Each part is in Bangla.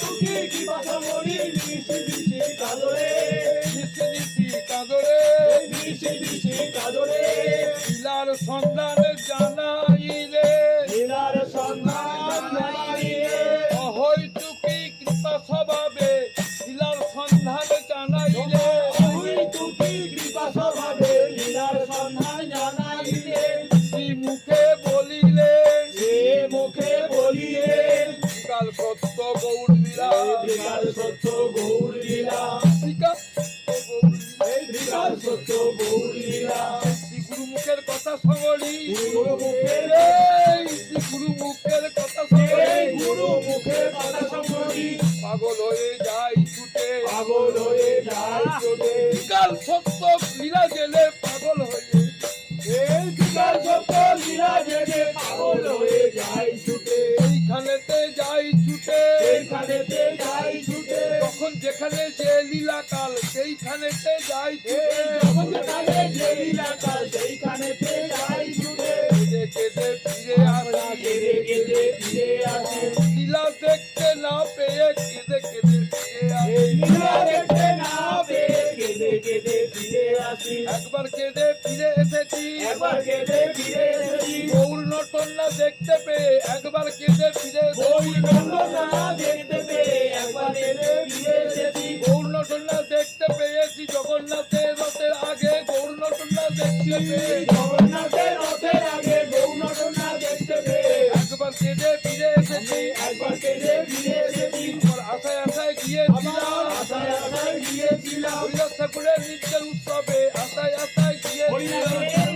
দুঃখী কি বাসা মরি নিশি নিশি কাদরে নিশি নিশি কাদরে নিশি নিশি কাদরে লীলার সন্ধান জানাইলে লীলার সন্ধান জানিয়ে অহৈতুকি কৃপা স্বভাবে লীলার সন্ধান জানাইলে ওই দুঃখী কৃপা স্বভাবে লীলার সন্ধান জানাইলে মুখে বলিলে সে মুখে বলিয়ে কাল সত্য গৌর সত্য গৌর লীলা সত্য লীলা। মুখের কথা সঙ্গলি গুরু মুখের গুরু মুখের কথা গুরু মুখের কথা পাগল হয়ে যাই ছুটে পাগল হয়ে যায় সত্য লীলা পাগল হয়ে সত্য লীলা পাগল হয়ে যায় ছুটে এইখানেতে যাই ছুটে এইখানেতে যাই যেখানে যে লীলা কাল সেইখানেতে যাই যে লীলা কাল সেইখানেতে যাই কেঁদে কেঁদে ফিরে আমরা কেঁদে কেঁদে ফিরে আসি। লীলা দেখতে না পেয়ে কেঁদে কেঁদে ফিরে আসি। লীলা দেখতে না পেয়ে কেঁদে কেঁদে ফিরে আসি। একবার কেঁদে ফিরে এসেছি। একবার কেঁদে ফিরে এসেছি। গৌর নটন না দেখতে পেয়ে একবার কেঁদে ফিরে গৌর এসেছি নন্দনা দেখতে পেয়ে একবার কেঁদে জগন্নাথের রথের আগে গৌরনটনা দেখতে পেয়ে একবার কেঁদে ফিরে এসেছি একবার কেঁদে ফিরে এসেছি আমার আশায় আশায় গিয়েছিলাম। আশায় আশায় গিয়েছিলাম। হরিদাস ঠাকুরের নিত্যের উৎসবে আশায় আশায় গিয়েছিলাম।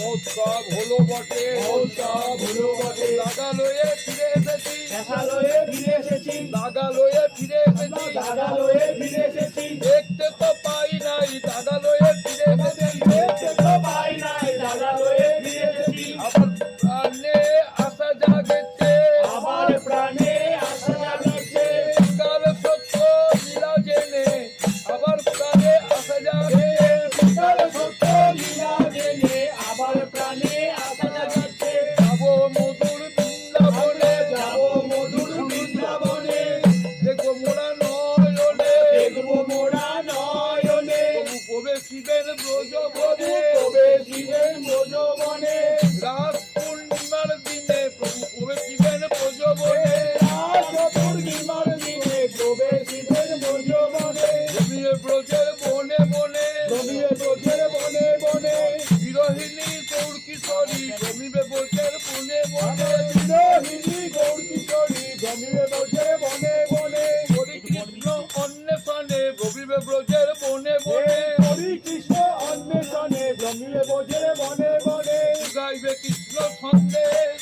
মহোৎসব হলো বটে মহোৎসব হলো বটে। লাগা লয়ে ফিরে এসেছি। দেখা লয়ে ফিরে এসেছি। দাগালয়ে ফিরে এসেছি। দাদা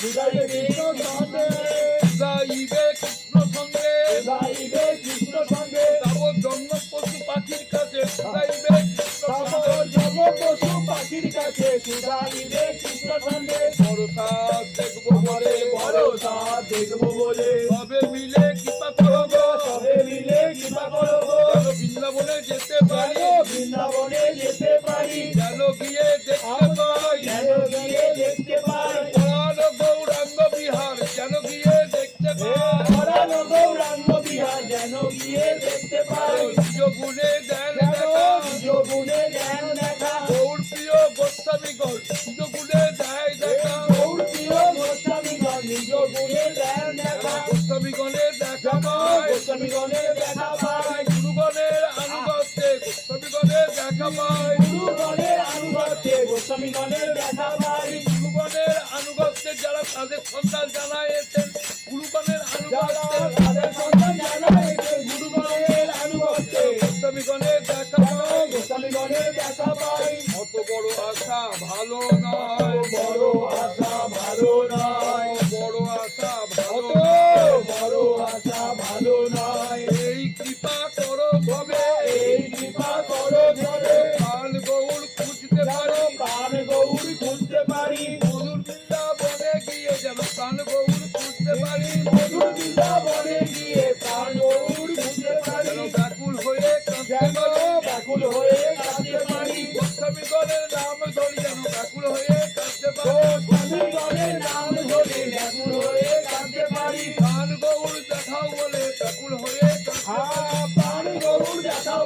কৃষ্ণ সঙ্গে। গাইবে কৃষ্ণ সঙ্গে। কৃষ্ণ সঙ্গে। যাব জন্ম পশু পাখির কাছে সঙ্গে। জব পশু পাখির কাছে কৃষ্ণ সঙ্গে। ভরসা দেখব বলে। ভরসা দেখব বলে। গুণে দেন যেন দেখা। গুণে গৌর প্রিয় গোস্বামীগণ নিজ গুণে দেয় দেখা। গৌর প্রিয় গুণে দেখা। পায়। পাই গুরুগণের আনুগত্য দেখা গুরুগণের আনুগত্যে গোস্বামীগণের দেখা পাই গুরুগণের আনুগত্যে যারা তাদের সন্তান জানাইছেন গুরুগণের যারা আনুগত্যে তাদের সন্তান কৃপা করো কাল গৌর খুঁজতে পারো। প্রাণ গৌর খুঁজতে পারি মধুর বৃন্দাবনে গিয়ে যেন প্রাণ গৌর খুঁজতে পারি। মধুর বৃন্দাবনে গিয়ে প্রাণ গৌর খুঁজতে পারি। ব্যাকুল হয়ে কাঁদতে যেন ব্যাকুল হয়ে কাঁদতে পারি। নাম ধরি যেন ব্যাকুল হয়ে কাঁদতে পারি। স্বামীগণের নাম ধরে ব্যাকুল হয়ে কাঁদতে পারি। প্রাণ গৌর দেখাও বলে ব্যাকুল হয়ে কাঁদতে পারি। গৌর দেখাও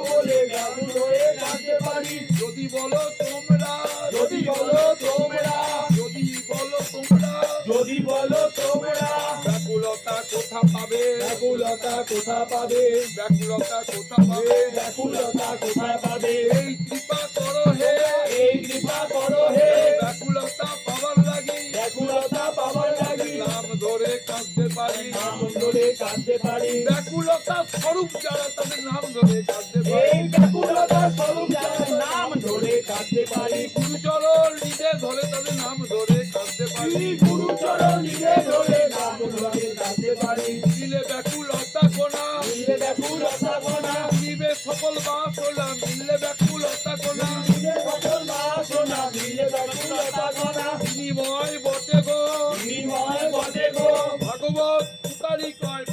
হয়ে কাঁদতে পারি যদি বলো তোমরা যদি বলো তোমরা যদি বলো তোমরা যদি বলো তোমরা ব্যাকুলতা কোথা পাবে? ব্যাকুলতা কোথা পাবে? ব্যাকুলতা কোথা পাবে? ব্যাকুলতা কোথায় পাবে? এই কৃপা করো হে। এই কৃপা করো হে। ব্যাকুলতা পাওয়ার লাগি। ব্যাকুলতা পাবার লাগি। নাম ধরে কাঁদতে পারি। নাম ধরে কাঁদতে পারি। ব্যাকুলতা স্বরূপ যারা তাদের নাম ধরে কাঁদতে পারি। এই ব্যাকুলতা স্বরূপ যার নাম ধরে কাঁদতে পারি। গুরুচরণ নিজে ধরে তাদের নাম ধরে কাঁদতে পারি। গুরুচরণ নিজে ধরে নাম ধরে কাঁদতে পারি। দিলে ব্যাকুলতা কোনা মিলে ব্যাকুলতা গোনা। দিবে সফল বাস হলাম মিললে ব্যাকুলতা কোনা মিলে সকল বাসনা মিলে ব্যাকুলতা গোনা। বিনিময় বটে গো। বিনিময় বটে গো। ভাগবত Charlie Gold.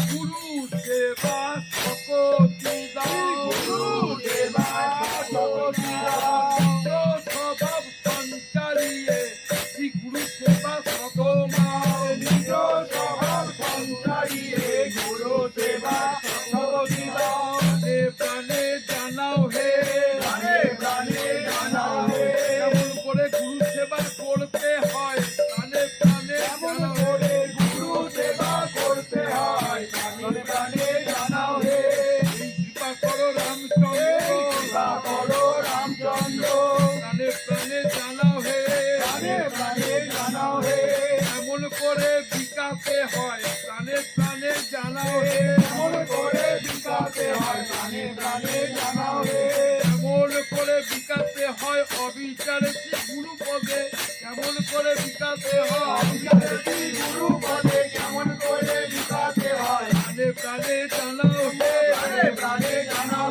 বিকাশে হয়, প্রাণে প্রাণে জানাও হে এমন করে বিকাশে হয়, অবিচারে শ্রী গুরু পদে কেমন করে বিকাশে হয়, অবিচারী গুরু পদে কেমন করে বিকাশে হয়, প্রাণে প্রাণে জানাও প্রাণে প্রাণে জানাও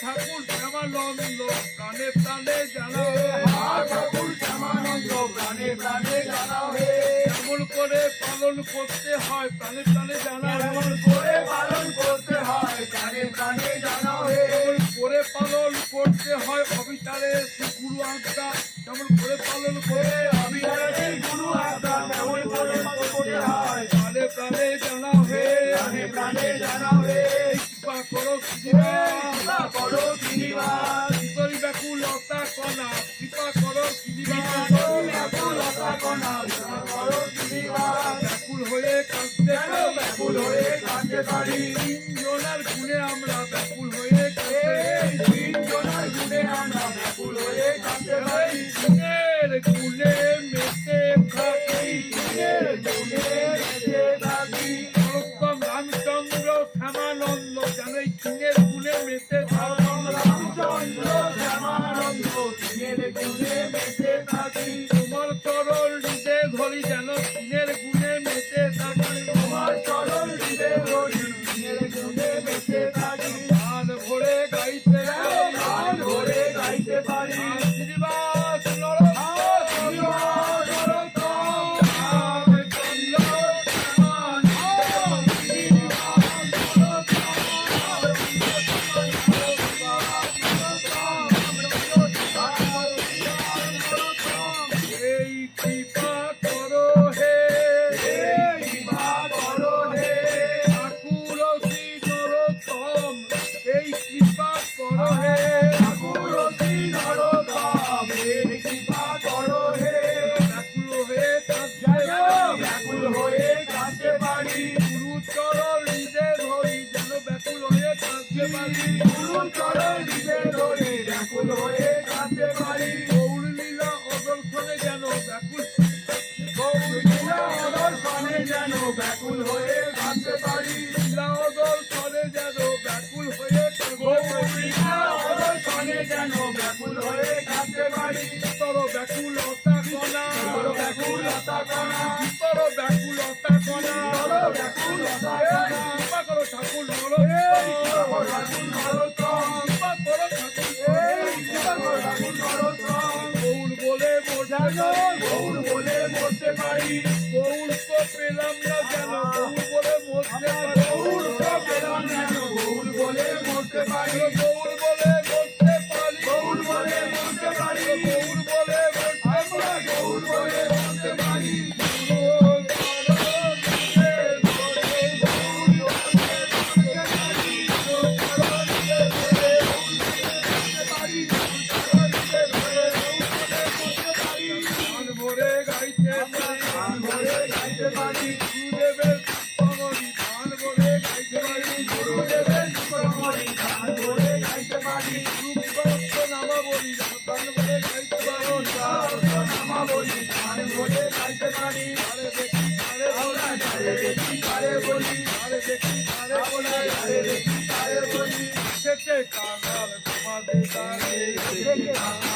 ঠাকুর শ্যামানন্দ, প্রাণে প্রাণে জানাও হে ঠাকুর শ্যামানন্দ, প্রাণে প্রাণে জানাও হে কেমন করে পালন করতে হয়, প্রাণে প্রাণে জানাও হে এমন করে পালন করতে আত্মা আমি সেই জানা হে প্রাণে করো কৃপা করো কৃপা শীতল ব্যাকুলতা কণা কৃপা ব্যাকুল হয়ে কাঁদতে ব্যাকুল হয়ে কাঁদতে পারি? তিনজনার গুণে আমরা দিনের গুণে মেতে থাকি। তোমার চরণ দিবে রহি দিনের গুণে মেতে থাকি। গান ভরে গাইতে হ্যাঁ, গান ভরে গাইতে পারি। শ্রীবাস নরক। শ্রীবাস নরক। এই সাজার গৌর বলে মরতে পারি। গৌর তো পেলাম না কেন? গৌর বলে মরতে পারি। গৌর তো পেলাম না কেন? বলে মরতে পারি। নারী আরে দেখি আরে আমরা যারে দেখি তারে বলি আরে দেখি আরে আমরা যারে দেখি তারে বলি। সেটে কাঙাল তোমাদের গানে সেটে কাঙাল